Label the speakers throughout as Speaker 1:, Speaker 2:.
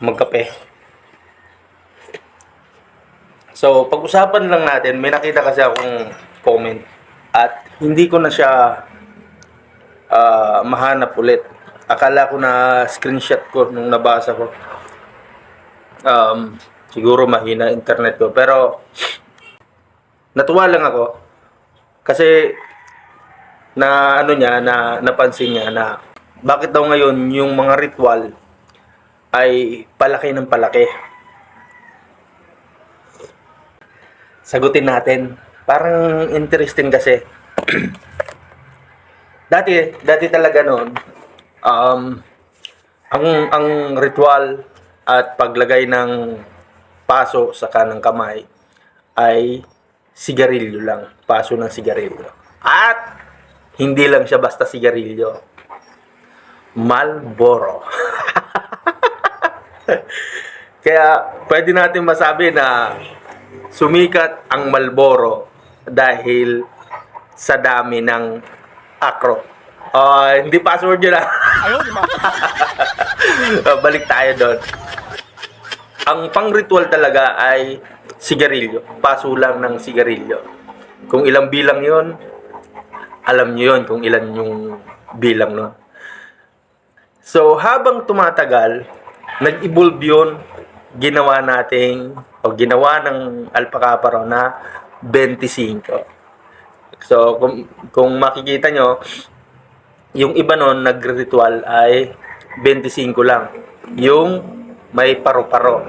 Speaker 1: magkape. So, pag-usapan lang natin, may nakita kasi akong comment at hindi ko na siya ah, mahanap ulit. Akala ko na screenshot ko nung nabasa ko. Um, siguro mahina internet ko. Pero, natuwa lang ako. Kasi, na ano niya, na napansin niya na bakit daw ngayon yung mga ritual ay palaki ng palaki. Sagutin natin. Parang interesting kasi. dati, dati talaga noon, um, ang, ang ritual at paglagay ng paso sa kanang kamay ay sigarilyo lang. Paso ng sigarilyo. At hindi lang siya basta sigarilyo. Malboro. Kaya pwede natin masabi na sumikat ang Malboro dahil sa dami ng akro. Ah, hindi password yun ah. Balik tayo doon. Ang pang-ritual talaga ay sigarilyo. Paso lang ng sigarilyo. Kung ilang bilang yon alam nyo yon kung ilan yung bilang nun. So, habang tumatagal, nag-evolve yun, ginawa nating, o ginawa ng Alpha Kappa na 25. So, kung, kung makikita nyo, yung iba nun, nag-ritual ay 25 lang. Yung may paro-paro.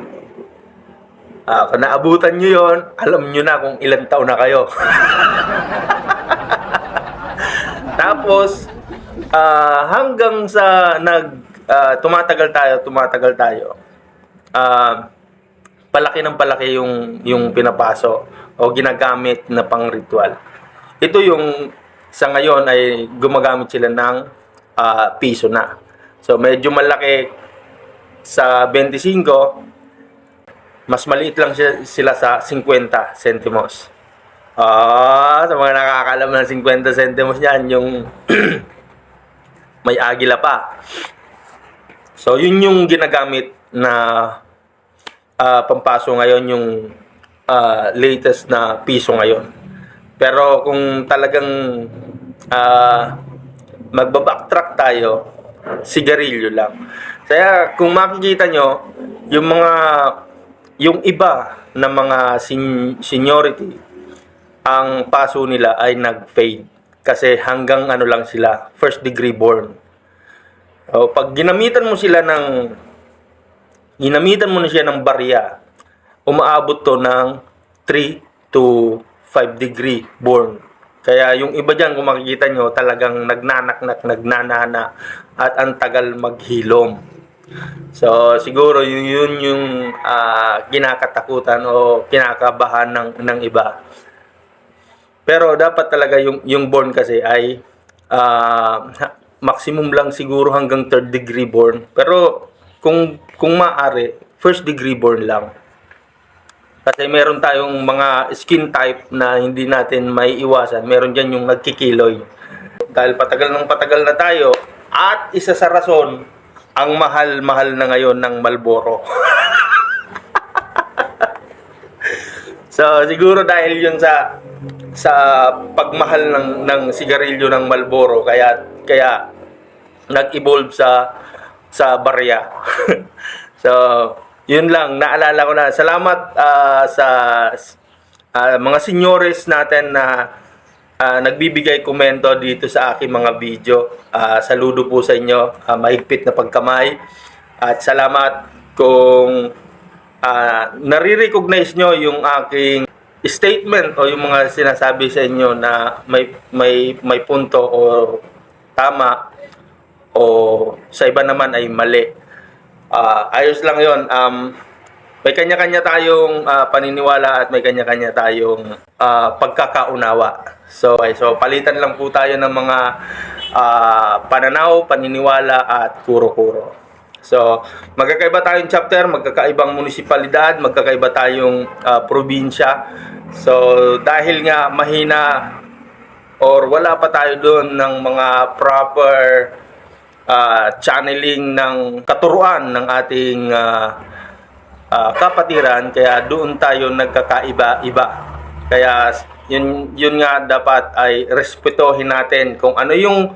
Speaker 1: Ah, kung naabutan nyo yon alam nyo na kung ilang taon na kayo. Tapos, ah, hanggang sa nag ah, tumatagal tayo, tumatagal tayo. Ah, palaki ng palaki yung yung pinapaso o ginagamit na pang ritual. Ito yung sa ngayon ay gumagamit sila ng ah, piso na. So medyo malaki sa 25, mas maliit lang siya, sila sa 50 centimos. Ah, sa mga nakakalam ng 50 centimos niyan, yung may agila pa. So, yun yung ginagamit na ah, pampaso ngayon, yung ah, latest na piso ngayon. Pero kung talagang ah, magbabacktrack tayo, sigarilyo lang. Kaya kung makikita nyo, yung mga yung iba na mga sen- seniority, ang paso nila ay nag-fade. Kasi hanggang ano lang sila, first degree burn. O, pag ginamitan mo sila ng ginamitan mo na siya ng barya, umaabot to ng 3 to 5 degree burn. Kaya yung iba dyan, kung makikita nyo, talagang nagnanaknak, nagnanana, at ang tagal maghilom. So, siguro yun, yun yung ah, kinakatakutan o kinakabahan ng, ng iba. Pero dapat talaga yung, yung born kasi ay ah, maximum lang siguro hanggang third degree born. Pero kung, kung maaari, first degree born lang. Kasi meron tayong mga skin type na hindi natin may iwasan. Meron dyan yung nagkikiloy. Dahil patagal ng patagal na tayo, at isa sa rason, ang mahal-mahal na ngayon ng Malboro. so, siguro dahil yun sa sa pagmahal ng ng sigarilyo ng Malboro kaya kaya nag-evolve sa sa barya. so, yun lang naalala ko na. Salamat ah, sa ah, mga senyores natin na ah, nagbibigay komento dito sa aking mga video. Ah, saludo po sa inyo. Ah, mahigpit na pagkamay. At salamat kung ah, nare-recognize nyo yung aking statement o yung mga sinasabi sa inyo na may may may punto o tama o sa iba naman ay mali. Ah, ayos lang 'yon. Um may kanya-kanya tayong ah, paniniwala at may kanya-kanya tayong ah, pagkakaunawa. So, ay, so palitan lang po tayo ng mga ah, pananaw, paniniwala at kuro-kuro. So, magkakaiba tayong chapter, magkakaibang munisipalidad, magkakaiba tayong ah, probinsya. So, dahil nga mahina or wala pa tayo doon ng mga proper ah, channeling ng katuruan ng ating ah, ah, kapatiran kaya doon tayo nagkakaiba-iba. Kaya yun yun nga dapat ay respetuhin natin kung ano yung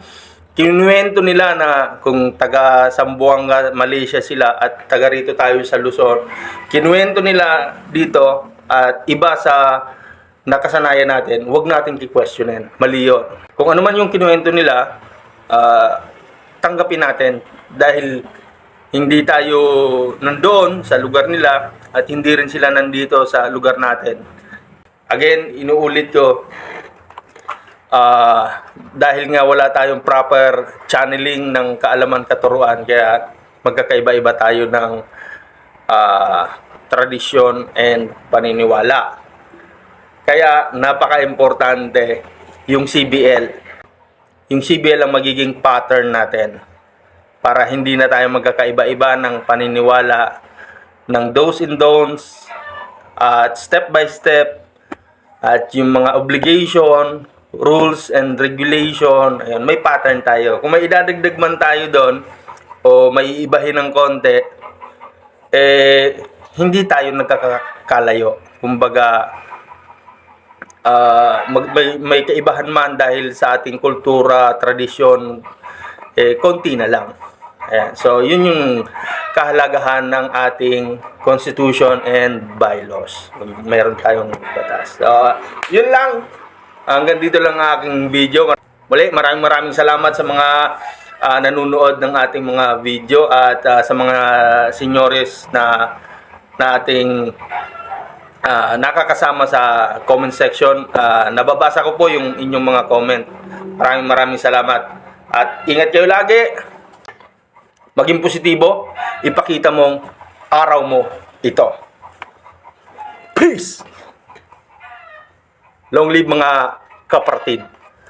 Speaker 1: kinuwento nila na kung taga Sambuanga, Malaysia sila at taga rito tayo sa Luzon. Kinuwento nila dito at iba sa nakasanayan natin, huwag natin ki-questionin. Mali yun. Kung ano man yung kinuwento nila, ah, tanggapin natin dahil hindi tayo nandoon sa lugar nila at hindi rin sila nandito sa lugar natin. Again, inuulit ko, ah, dahil nga wala tayong proper channeling ng kaalaman katuruan, kaya magkakaiba-iba tayo ng ah, tradisyon and paniniwala. Kaya napaka-importante yung CBL. Yung CBL ang magiging pattern natin para hindi na tayo magkakaiba-iba ng paniniwala ng do's and don'ts at step by step at yung mga obligation, rules and regulation, ayun, may pattern tayo. Kung may idadagdag man tayo doon o may ibahin ng konti, eh, hindi tayo nagkakalayo. Kumbaga, ah, mag, may, may kaibahan man dahil sa ating kultura, tradisyon, eh, konti na lang. Ayan. So, yun yung kahalagahan ng ating constitution and bylaws. Meron tayong batas. So, yun lang. Hanggang dito lang ang aking video. Muli, maraming maraming salamat sa mga ah, nanonood ng ating mga video at ah, sa mga senyores na na ating ah, nakakasama sa comment section. Ah, nababasa ko po yung inyong mga comment. Maraming maraming salamat. At ingat kayo lagi. Maging positibo. Ipakita mong araw mo ito. Peace! Long live mga kapatid.